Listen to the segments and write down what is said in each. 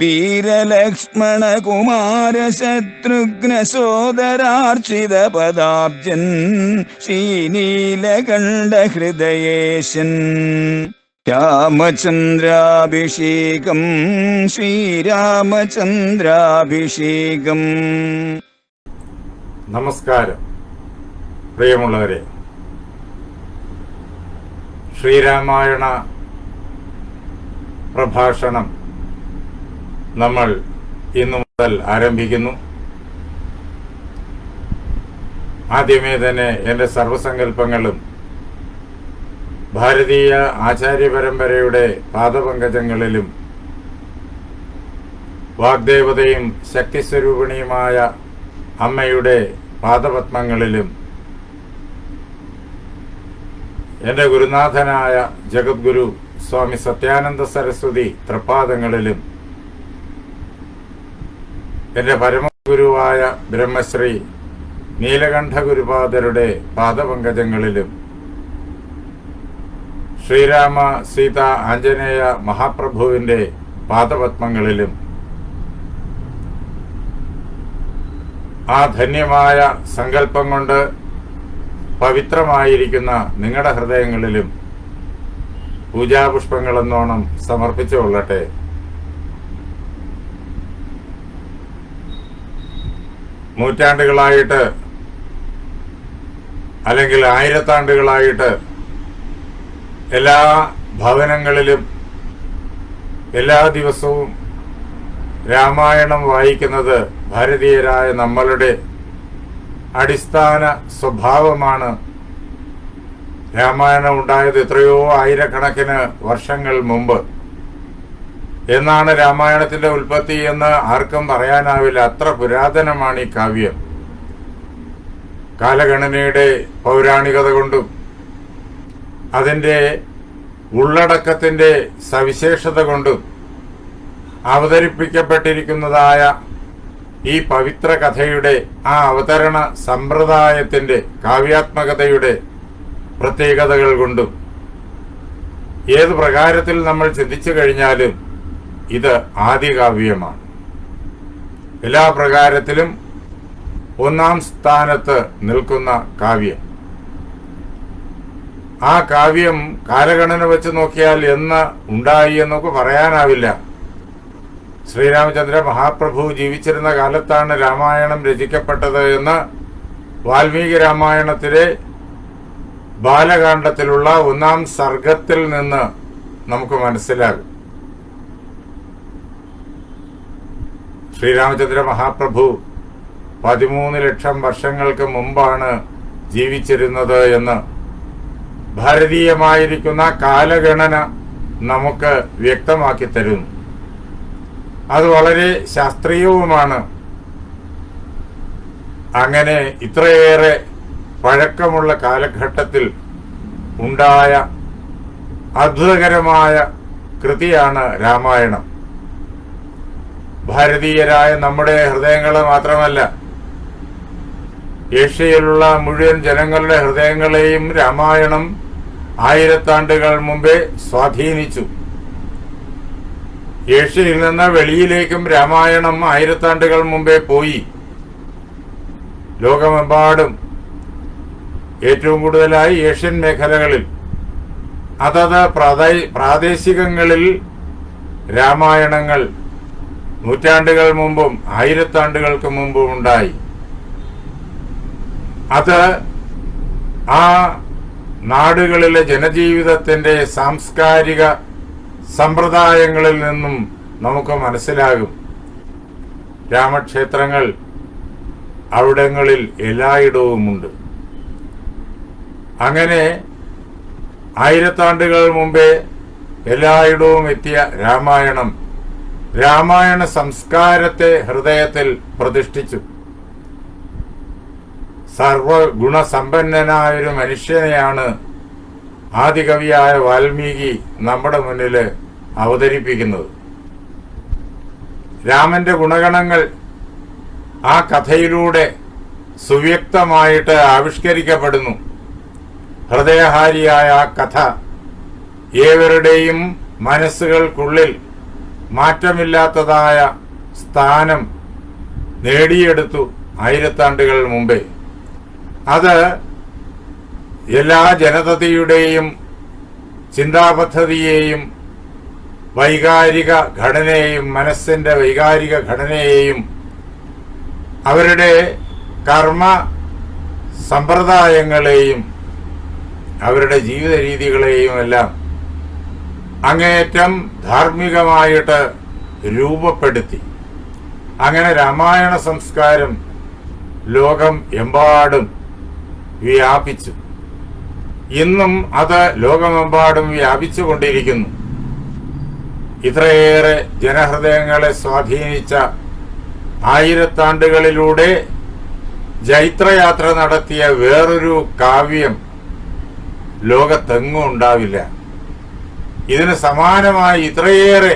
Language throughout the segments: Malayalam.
വീരലക്ഷ്മണ കുമാര ശത്രുഘ്ന സോദരാർച്ചിത പദാബ്ജൻ ശ്രീനീലകണ്ഠ ഹൃദയേശൻ രാമചന്ദ്രാഭിഷേകം ശ്രീരാമചന്ദ്രാഭിഷേകം. നമസ്കാരം. പ്രിയമുള്ളവരെ ശ്രീരാമായണ പ്രഭാഷണം നമ്മൾ ഇന്നു മുതൽ ആരംഭിക്കുന്നു. ആദ്യമേ തന്നെ എന്റെ സർവസങ്കല്പങ്ങളും ഭാരതീയ ആചാര്യ പരമ്പരയുടെ പാദപങ്കജങ്ങളിലും വാഗ്ദേവതയും ശക്തിസ്വരൂപിണിയുമായ അമ്മയുടെ പാദപത്മങ്ങളിലും എന്റെ ഗുരുനാഥനായ ജഗദ്ഗുരു സ്വാമി സത്യാനന്ദ സരസ്വതി തൃപ്പാദങ്ങളിലും എന്റെ പരമഗുരുവായ ബ്രഹ്മശ്രീ നീലകണ്ഠ ഗുരുപാദരുടെ പാദപങ്കജങ്ങളിലും ശ്രീരാമ സീത ആഞ്ജനേയ മഹാപ്രഭുവിന്റെ പാദപത്മങ്ങളിലും ആ ധന്യമായ സങ്കല്പം കൊണ്ട് പവിത്രമായിരിക്കുന്ന നിങ്ങളുടെ ഹൃദയങ്ങളിലും പൂജാപുഷ്പങ്ങളെന്നോണം സമർപ്പിച്ചുകൊള്ളട്ടെ. നൂറ്റാണ്ടുകളായിട്ട് അല്ലെങ്കിൽ ആയിരത്താണ്ടുകളായിട്ട് എല്ലാ ഭവനങ്ങളിലും എല്ലാ ദിവസവും രാമായണം വായിക്കുന്നത് ഭാരതീയരായ നമ്മളുടെ അടിസ്ഥാന സ്വഭാവമാണ്. രാമായണം ഉണ്ടായത് എത്രയോ ആയിരക്കണക്കിന് വർഷങ്ങൾ മുമ്പ്. എന്നാണ് രാമായണത്തിന്റെ ഉൽപ്പത്തി എന്ന് ആർക്കും പറയാനാവില്ല. അത്ര പുരാതനമാണ് ഈ കാവ്യം. കാലഗണനയുടെ പൗരാണികത കൊണ്ടും അതിന്റെ ഉള്ളടക്കത്തിന്റെ സവിശേഷത കൊണ്ടും അവതരിപ്പിക്കപ്പെട്ടിരിക്കുന്നതായ ഈ പവിത്ര കഥയുടെ ആ അവതരണ സമ്പ്രദായത്തിന്റെ കാവ്യാത്മകതയുടെ പ്രത്യേകതകൾ കൊണ്ടും ഏത് പ്രകാരത്തിൽ നമ്മൾ ചിന്തിച്ചു കഴിഞ്ഞാലും ഇത് ആദ്യകാവ്യമാണ് എല്ലാ പ്രകാരത്തിലും ഒന്നാം സ്ഥാനത്ത് നിൽക്കുന്ന കാവ്യം. ആ കാവ്യം കാലഗണന വെച്ച് നോക്കിയാൽ എന്ന് ഉണ്ടായി എന്നൊക്കെ പറയാനാവില്ല. ശ്രീരാമചന്ദ്ര മഹാപ്രഭു ജീവിച്ചിരുന്ന കാലത്താണ് രാമായണം രചിക്കപ്പെട്ടത് എന്ന് വാൽമീകി രാമായണത്തിലെ ബാലകാണ്ഡത്തിലുള്ള ഒന്നാം സർഗത്തിൽ നിന്ന് നമുക്ക് മനസ്സിലാകും. ശ്രീരാമചന്ദ്ര മഹാപ്രഭു പതിമൂന്ന് ലക്ഷം വർഷങ്ങൾക്ക് മുമ്പാണ് ജീവിച്ചിരുന്നത് എന്ന് ഭാരതീയമായിരിക്കുന്ന കാലഗണന നമുക്ക് വ്യക്തമാക്കി തരുന്നു അത് വളരെ ശാസ്ത്രീയവുമാണ്. അങ്ങനെ ഇത്രയേറെ പഴക്കമുള്ള കാലഘട്ടത്തിൽ ഉണ്ടായ അത്ഭുതകരമായ കൃതിയാണ് രാമായണം. ഭാരതീയരായ നമ്മുടെ ഹൃദയങ്ങളെ മാത്രമല്ല ഏഷ്യയിലുള്ള മുഴുവൻ ജനങ്ങളുടെ ഹൃദയങ്ങളെയും രാമായണം ആയിരത്താണ്ടുകൾ മുമ്പേ സ്വാധീനിച്ചു. ഏഷ്യയിൽ നിന്ന് വെളിയിലേക്കും രാമായണം ആയിരത്താണ്ടുകൾ മുമ്പേ പോയി. ലോകമെമ്പാടും ഏറ്റവും കൂടുതലായി ഏഷ്യൻ മേഖലകളിൽ അതത് പ്രാദേ- പ്രാദേശികങ്ങളിൽ രാമായണങ്ങൾ നൂറ്റാണ്ടുകൾ മുമ്പും ആയിരത്താണ്ടുകൾക്ക് മുമ്പും ഉണ്ടായി. അത് ആ നാടുകളിലെ ജനജീവിതത്തിന്റെ സാംസ്കാരിക സമ്പ്രദായങ്ങളിൽ നിന്നും നമുക്ക് മനസ്സിലാകും. രാമക്ഷേത്രങ്ങൾ അവിടങ്ങളിൽ എല്ലായിടവുമുണ്ട്. അങ്ങനെ ആയിരത്താണ്ടുകൾ മുമ്പേ എല്ലായിടവും എത്തിയ രാമായണം രാമായണ സംസ്കാരത്തെ ഹൃദയത്തിൽ പ്രതിഷ്ഠിച്ചു. സർവഗുണസമ്പന്നനായ ഒരു മനുഷ്യനെയാണ് ആദികവിയായ വാൽമീകി നമ്മുടെ മുന്നിൽ അവതരിപ്പിക്കുന്നത്. രാമന്റെ ഗുണഗണങ്ങൾ ആ കഥയിലൂടെ സുവ്യക്തമായിട്ട് ആവിഷ്കരിക്കപ്പെടുന്നു. ഹൃദയഹാരിയായ ആ കഥ ഏവരുടെയും മനസ്സുകൾക്കുള്ളിൽ മാറ്റമില്ലാത്തതായ സ്ഥാനം നേടിയെടുത്തു ആയിരത്താണ്ടുകൾ മുമ്പേ. അത് എല്ലാ ജനതയുടെയും ചിന്താപദ്ധതിയെയും വൈകാരിക ഘടനയെയും മനസ്സിന്റെ വൈകാരിക ഘടനയെയും അവരുടെ കർമ്മ സമ്പ്രദായങ്ങളെയും അവരുടെ ജീവിത രീതികളെയും എല്ലാം അങ്ങേയറ്റം ധാർമ്മികമായിട്ട് രൂപപ്പെടുത്തി. അങ്ങനെ രാമായണ സംസ്കാരം ലോകം എമ്പാടും വ്യാപിച്ചു. ഇന്നും അത് ലോകമെമ്പാടും വ്യാപിച്ചുകൊണ്ടിരിക്കുന്നു. ഇത്രയേറെ ജനഹൃദയങ്ങളെ സ്വാധീനിച്ച ആയിരത്താണ്ടുകളിലൂടെ ജൈത്രയാത്ര നടത്തിയ വേറൊരു കാവ്യം ലോകത്തെങ്ങും ഉണ്ടാവില്ല. ഇതിന് സമാനമായി ഇത്രയേറെ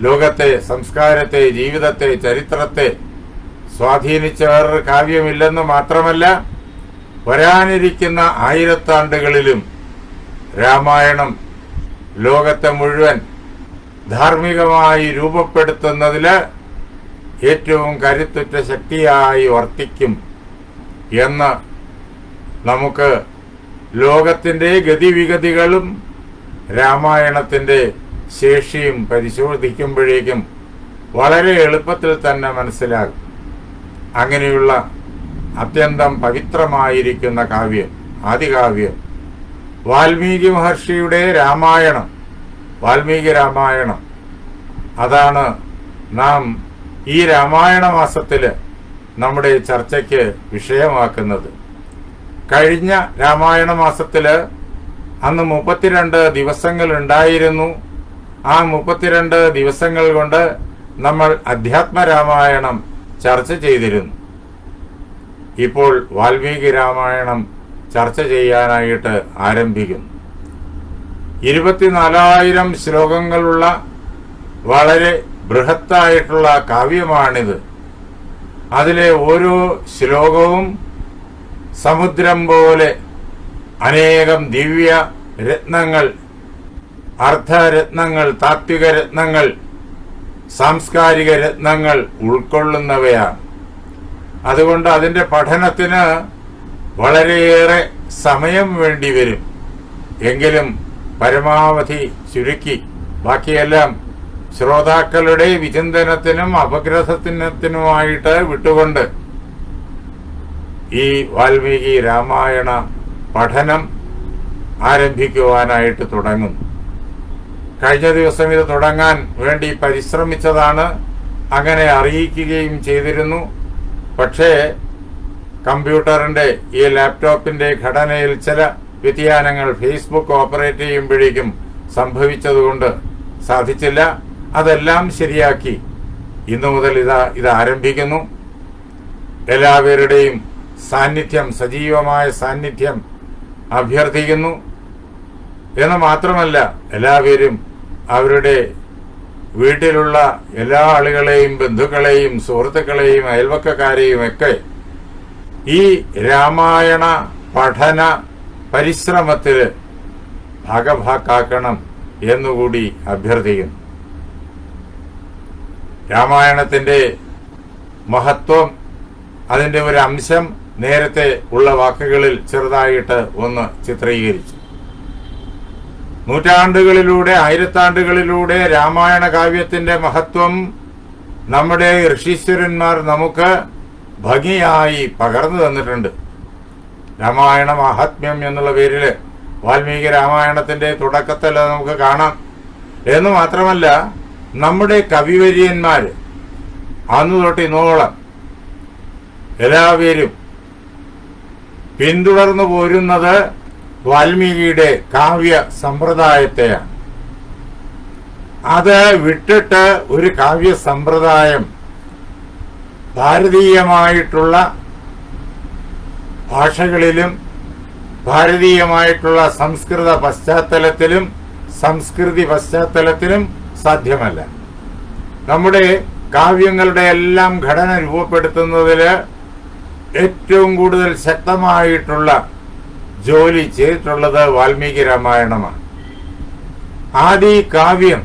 ലോകത്തെ സംസ്കാരത്തെ ജീവിതത്തെ ചരിത്രത്തെ സ്വാധീനിച്ച വേറൊരു കാവ്യമില്ലെന്ന് മാത്രമല്ല വരാനിരിക്കുന്ന ആയിരത്താണ്ടുകളിലും രാമായണം ലോകത്തെ മുഴുവൻ ധാർമ്മികമായി രൂപപ്പെടുത്തുന്നതിൽ ഏറ്റവും കരുത്തുറ്റ ശക്തിയായി വർത്തിക്കും എന്ന് നമുക്ക് ലോകത്തിന്റെ ഗതിവിഗതികളും രാമായണത്തിന്റെ ശേഷിയും പരിശോധിക്കുമ്പോഴേക്കും വളരെ എളുപ്പത്തിൽ തന്നെ മനസ്സിലാകും. അങ്ങനെയുള്ള അത്യന്തം പവിത്രമായിരിക്കുന്ന കാവ്യം ആദികാവ്യം. വാൽമീകി മഹർഷിയുടെ രാമായണം വാൽമീകി രാമായണം. അതാണ് നാം ഈ രാമായണ മാസത്തിൽ നമ്മുടെ ചർച്ചയ്ക്ക് വിഷയമാക്കുന്നത്. കഴിഞ്ഞ രാമായണ മാസത്തിൽ അന്ന് മുപ്പത്തിരണ്ട് ദിവസങ്ങൾ ഉണ്ടായിരുന്നു ആ മുപ്പത്തിരണ്ട് ദിവസങ്ങൾ കൊണ്ട് നമ്മൾ അധ്യാത്മരാമായണം ചർച്ച ചെയ്തിരുന്നു. ഇപ്പോൾ വാൽമീകി രാമായണം ചർച്ച ചെയ്യാനായിട്ട് ആരംഭിക്കുന്നു. ഇരുപത്തിനാലായിരം ശ്ലോകങ്ങളുള്ള വളരെ ബൃഹത്തായിട്ടുള്ള കാവ്യമാണിത്. അതിലെ ഓരോ ശ്ലോകവും സമുദ്രം പോലെ അനേകം ദിവ്യ രത്നങ്ങൾ അർദ്ധരത്നങ്ങൾ താത്വിക രത്നങ്ങൾ സാംസ്കാരിക രത്നങ്ങൾ ഉൾക്കൊള്ളുന്നവയാണ്. അതുകൊണ്ട് അതിന്റെ പഠനത്തിന് വളരെയേറെ സമയം വേണ്ടി വരും. എങ്കിലും പരമാവധി ചുരുക്കി. ബാക്കിയെല്ലാം ശ്രോതാക്കളുടെ വിചിന്തനത്തിനും അപഗ്രഥത്തിനത്തിനുമായിട്ട് വിട്ടുകൊണ്ട് ഈ വാൽമീകി രാമായണ പഠനം ആരംഭിക്കുവാനായിട്ട് തുടങ്ങും. കഴിഞ്ഞ ദിവസം ഇത് തുടങ്ങാൻ വേണ്ടി പരിശ്രമിച്ചതാണ് അങ്ങനെ അറിയിക്കുകയും ചെയ്തിരുന്നു. പക്ഷേ കമ്പ്യൂട്ടറിന്റെ ഈ ലാപ്ടോപ്പിന്റെ ഘടനയിൽ ചില വ്യതിയാനങ്ങൾ ഫേസ്ബുക്ക് ഓപ്പറേറ്റ് ചെയ്യുമ്പോഴേക്കും സംഭവിച്ചതുകൊണ്ട് സാധിച്ചില്ല. അതെല്ലാം ശരിയാക്കി. ഇന്നു മുതൽ ഇതാ ഇത് ആരംഭിക്കുന്നു. എല്ലാവരുടെയും സാന്നിധ്യം സജീവമായ സാന്നിധ്യം അഭ്യർത്ഥിക്കുന്നു. എന്ന് മാത്രമല്ല എല്ലാവരും അവരുടെ വീട്ടിലുള്ള എല്ലാ ആളുകളെയും ബന്ധുക്കളെയും സുഹൃത്തുക്കളെയും അയൽവക്കക്കാരെയും ഒക്കെ ഈ രാമായണ പഠന പരിശ്രമത്തിൽ ഭാഗഭാക്കാക്കണം എന്നുകൂടി അഭ്യർത്ഥിക്കുന്നു. രാമായണത്തിന്റെ മഹത്വം അതിന്റെ ഒരു അംശം നേരത്തെ ഉള്ള വാക്കുകളിൽ ചെറുതായിട്ട് ഒന്ന് ചിത്രീകരിച്ചു. നൂറ്റാണ്ടുകളിലൂടെ ആയിരത്താണ്ടുകളിലൂടെ രാമായണ കാവ്യത്തിന്റെ മഹത്വം നമ്മുടെ ഋഷീശ്വരന്മാർ നമുക്ക് ഭംഗിയായി പകർന്നു തന്നിട്ടുണ്ട്. രാമായണ മഹാത്മ്യം എന്നുള്ള പേരിൽ വാൽമീകി രാമായണത്തിന്റെ തുടക്കത്തിൽ നമുക്ക് കാണാം. എന്ന് മാത്രമല്ല നമ്മുടെ കവിവര്യന്മാര് അന്ന് തൊട്ട് ഇന്നോളം എല്ലാവരും പിന്തുടർന്നു പോരുന്നത് വാൽമീകിയുടെ കാവ്യ സമ്പ്രദായത്തെയാണ്. അത് വിട്ടിട്ട് ഒരു കാവ്യ സമ്പ്രദായം ഭാരതീയമായിട്ടുള്ള ഭാഷകളിലും ഭാരതീയമായിട്ടുള്ള സംസ്കൃത പശ്ചാത്തലത്തിലും സംസ്കൃതി പശ്ചാത്തലത്തിലും സാധ്യമല്ല. നമ്മുടെ കാവ്യങ്ങളുടെ എല്ലാം ഘടന രൂപപ്പെടുത്തുന്നതിൽ ഏറ്റവും കൂടുതൽ ശക്തമായിട്ടുള്ള ജോലി ചെയ്തിട്ടുള്ളത് വാൽമീകി രാമായണമാണ്. ആദി കാവ്യം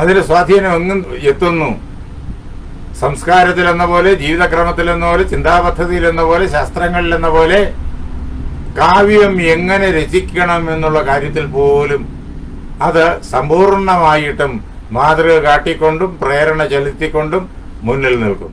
അതിന് സ്വാധീനം എങ്ങും എത്തുന്നു. സംസ്കാരത്തിൽ എന്ന പോലെ ജീവിതക്രമത്തിൽ എന്ന പോലെ ചിന്താപദ്ധതിയിൽ എന്ന പോലെ ശാസ്ത്രങ്ങളിൽ എന്ന പോലെ കാവ്യം എങ്ങനെ രചിക്കണം എന്നുള്ള കാര്യത്തിൽ പോലും അത് സമ്പൂർണമായിട്ടും മാതൃക കാട്ടിക്കൊണ്ടും പ്രേരണ ചെലുത്തിക്കൊണ്ടും മുന്നിൽ നിൽക്കും